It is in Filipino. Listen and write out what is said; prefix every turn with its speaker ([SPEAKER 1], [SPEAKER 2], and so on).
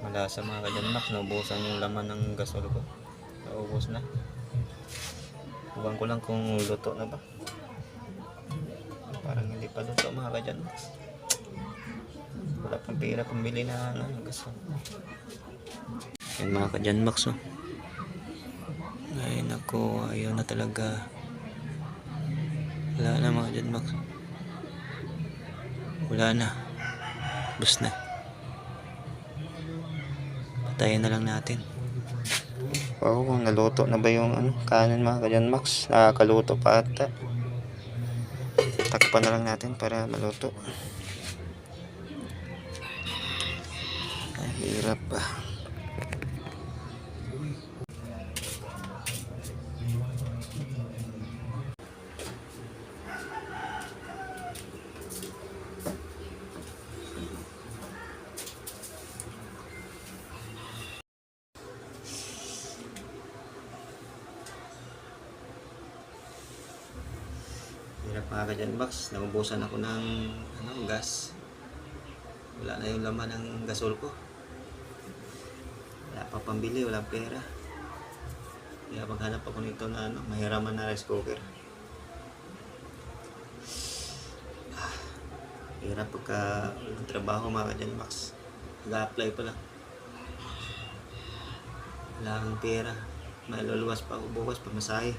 [SPEAKER 1] Malasa mga kadyan Max, naubusan yung laman ng gasol ko. Naubos na. Huwag ko lang kung luto na ba. Parang hindi pa luto mga kadyan Max. Wala pang pera pambili na ano, gasol. Yan mga kadyan Max oh. Ay nako, ayaw na talaga. Wala na mga kadyan Max. Wala na. Bus na. Patayin na lang natin. Wow, naluto na ba yung ano, kanin mga kadyan Max? Nakakaluto pa ata. Takpan na lang natin para maluto. Ay, hirap pa. Hirap mga kadyan Max. Naubusan ako ng ano, gas. Wala na yung laman ng gasol ko. Wala pa pambili, wala pera. Kaya maghanap ako nito na ano, mahiraman na rice cooker. Ah, hirap pagka walang trabaho mga kadyan Max. Nag-apply pa lang. Wala pera. Maluluwas pa ako bukas pag masahe.